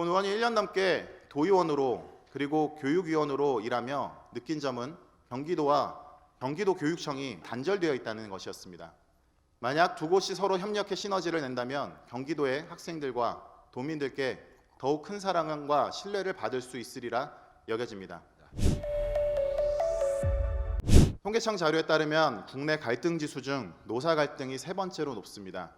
본 의원이 1년 넘게 도의원으로 그리고 교육위원으로 일하며 느낀 점은 경기도와 경기도 교육청이 단절되어 있다는 것이었습니다. 만약 두 곳이 서로 협력해 시너지를 낸다면 경기도의 학생들과 도민들께 더욱 큰 사랑과 신뢰를 받을 수 있으리라 여겨집니다. 통계청 자료에 따르면 국내 갈등 지수 중 노사 갈등이 세 번째로 높습니다.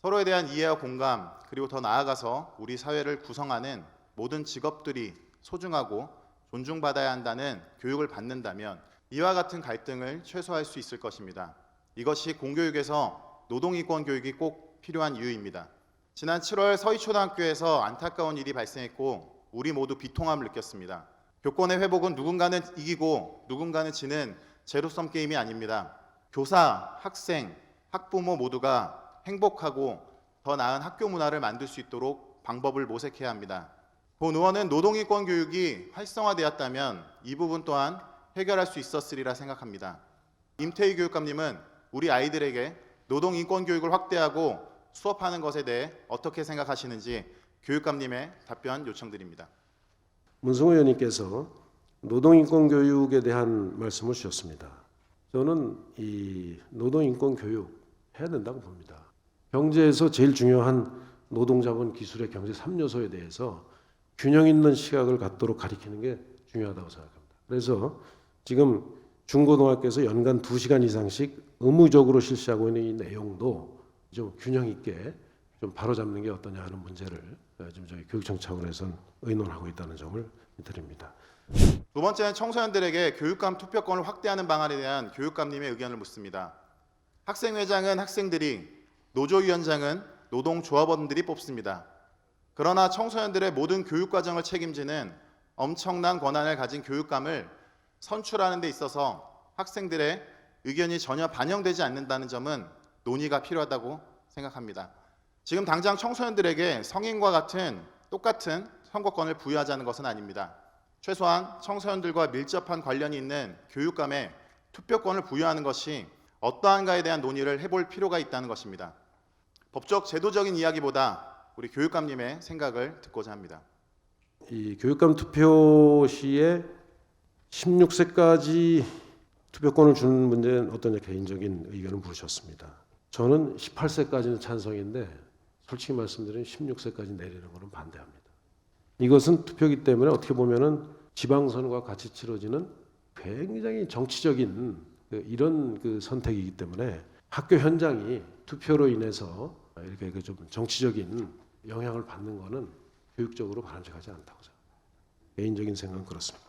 서로에 대한 이해와 공감 그리고 더 나아가서 우리 사회를 구성하는 모든 직업들이 소중하고 존중받아야 한다는 교육을 받는다면 이와 같은 갈등을 최소화할 수 있을 것입니다. 이것이 공교육에서 노동이권 교육이 꼭 필요한 이유입니다. 지난 7월 서희초등학교에서 안타까운 일이 발생했고 우리 모두 비통함을 느꼈습니다. 교권의 회복은 누군가는 이기고 누군가는 지는 제로섬 게임이 아닙니다. 교사, 학생, 학부모 모두가 행복하고 더 나은 학교 문화를 만들 수 있도록 방법을 모색해야 합니다. 본 의원은 노동이권 교육이 활성화되었다면 이 부분 또한 해결할 수 있었으리라 생각합니다. 임태희 교육감님은 우리 아이들에게 노동인권 교육을 확대하고 수업하는 것에 대해 어떻게 생각하시는지 교육감님의 답변 요청드립니다. 문성호 의원님께서 노동인권 교육에 대한 말씀을 주셨습니다. 저는 이 노동인권 교육 해야 된다고 봅니다. 경제에서 제일 중요한 노동자본 기술의 경제 3요소에 대해서 균형 있는 시각을 갖도록 가리키는 게 중요하다고 생각합니다. 그래서 지금 중고등학교에서 연간 2시간 이상씩 의무적으로 실시하고 있는 이 내용도 좀 균형 있게 좀 바로잡는 게 어떠냐 하는 문제를 지금 저희 교육청 차원에서는 의논하고 있다는 점을 드립니다. 두 번째는 청소년들에게 교육감 투표권을 확대하는 방안에 대한 교육감님의 의견을 묻습니다. 학생회장은 학생들이, 노조위원장은 노동조합원들이 뽑습니다. 그러나 청소년들의 모든 교육 과정을 책임지는 엄청난 권한을 가진 교육감을 선출하는 데 있어서 학생들의 의견이 전혀 반영되지 않는다는 점은 논의가 필요하다고 생각합니다. 지금 당장 청소년들에게 성인과 같은 똑같은 선거권을 부여하자는 것은 아닙니다. 최소한 청소년들과 밀접한 관련이 있는 교육감에 투표권을 부여하는 것이 어떠한가에 대한 논의를 해볼 필요가 있다는 것입니다. 법적 제도적인 이야기보다 우리 교육감님의 생각을 듣고자 합니다. 이 교육감 투표 시에 16세까지 투표권을 주는 문제는 어떠냐 개인적인 의견을 물으셨습니다. 저는 18세까지는 찬성인데 솔직히 말씀드리면 16세까지 내리는 것은 반대합니다. 이것은 투표기 때문에 어떻게 보면은 지방선거와 같이 치러지는 굉장히 정치적인 그 이런 그 선택이기 때문에 학교 현장이 투표로 인해서 이렇게 그좀 정치적인 영향을 받는 것은 교육적으로 바람직하지 않다고 생각합니다. 개인적인 생각은 그렇습니다.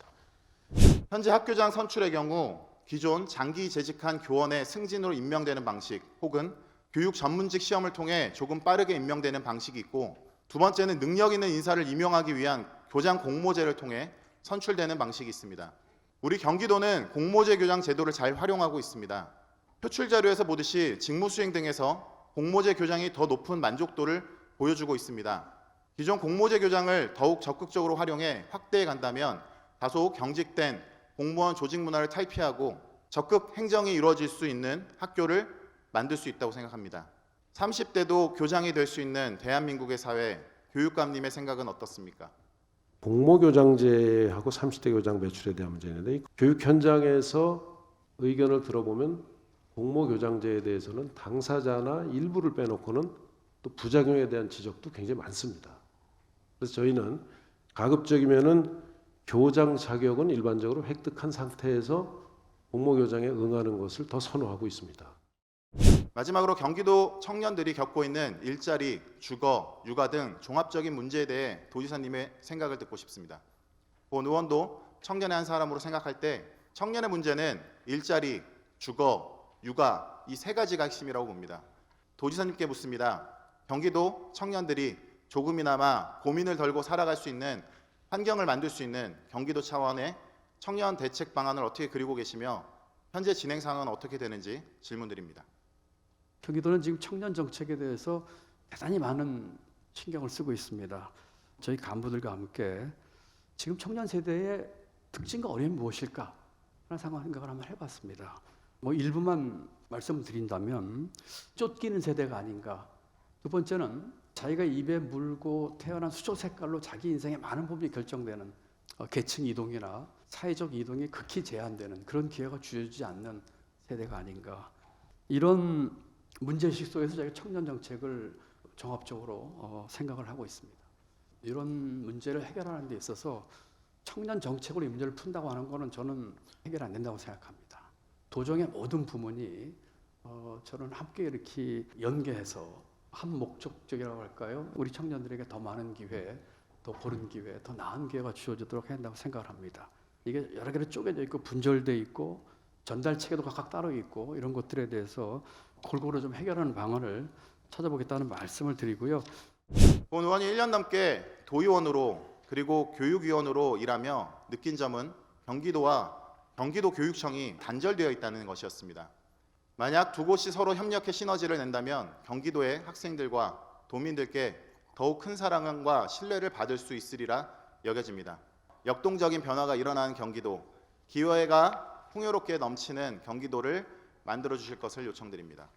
현재 학교장 선출의 경우 기존 장기 재직한 교원의 승진으로 임명되는 방식 혹은 교육 전문직 시험을 통해 조금 빠르게 임명되는 방식이 있고 두 번째는 능력 있는 인사를 임용하기 위한 교장 공모제를 통해 선출되는 방식이 있습니다. 우리 경기도는 공모제 교장 제도를 잘 활용하고 있습니다. 표출 자료에서 보듯이 직무 수행 등에서 공모제 교장이 더 높은 만족도를 보여주고 있습니다. 기존 공모제 교장을 더욱 적극적으로 활용해 확대해 간다면 다소 경직된 공무원 조직 문화를 탈피하고 적극 행정이 이루어질 수 있는 학교를 만들 수 있다고 생각합니다. 30대도 교장이 될 수 있는 대한민국의 사회 교육감님의 생각은 어떻습니까? 공모교장제하고 30대 교장 매출에 대한 문제인데 이 교육 현장에서 의견을 들어보면 공모 교장제에 대해서는 당사자나 일부를 빼놓고는 또 부작용에 대한 지적도 굉장히 많습니다. 그래서 저희는 가급적이면은 교장 자격은 일반적으로 획득한 상태에서 공모 교장에 응하는 것을 더 선호하고 있습니다. 마지막으로 경기도 청년들이 겪고 있는 일자리, 주거, 육아 등 종합적인 문제에 대해 도지사님의 생각을 듣고 싶습니다. 본 의원도 청년의 한 사람으로 생각할 때 청년의 문제는 일자리, 주거, 육아 이 세 가지가 핵심이라고 봅니다. 도지사님께 묻습니다. 경기도 청년들이 조금이나마 고민을 덜고 살아갈 수 있는 환경을 만들 수 있는 경기도 차원의 청년 대책 방안을 어떻게 그리고 계시며 현재 진행 상황은 어떻게 되는지 질문드립니다. 경기도는 지금 청년 정책에 대해서 대단히 많은 신경을 쓰고 있습니다. 저희 간부들과 함께 지금 청년 세대의 특징과 어려움이 무엇일까 하는 상황 생각을 한번 해봤습니다. 뭐 일부만 말씀드린다면 쫓기는 세대가 아닌가. 두 번째는 자기가 입에 물고 태어난 수초 색깔로 자기 인생의 많은 부분이 결정되는 어, 계층 이동이나 사회적 이동이 극히 제한되는 그런 기회가 주어지지 않는 세대가 아닌가 이런 문제의식 속에서 저희가 청년 정책을 종합적으로 어, 생각을 하고 있습니다. 이런 문제를 해결하는 데 있어서 청년 정책으로 이 문제를 푼다고 하는 것은 저는 해결 안 된다고 생각합니다. 도정의 모든 부문이 어, 저는 함께 이렇게 연계해서 한 목적적이라고 할까요? 우리 청년들에게 더 많은 기회, 더 보는 기회, 더 나은 기회가 주어지도록 해야 한다고 생각을 합니다. 이게 여러 개로 쪼개져 있고 분절돼 있고 전달 체계도 각각 따로 있고 이런 것들에 대해서 골고루 좀 해결하는 방안을 찾아보겠다는 말씀을 드리고요. 본 의원이 1년 넘게 도의원으로 그리고 교육위원으로 일하며 느낀 점은 경기도와 경기도 교육청이 단절되어 있다는 것이었습니다. 만약 두 곳이 서로 협력해 시너지를 낸다면 경기도의 학생들과 도민들께 더욱 큰 사랑과 신뢰를 받을 수 있으리라 여겨집니다. 역동적인 변화가 일어나는 경기도, 기회가 풍요롭게 넘치는 경기도를 만들어 주실 것을 요청드립니다.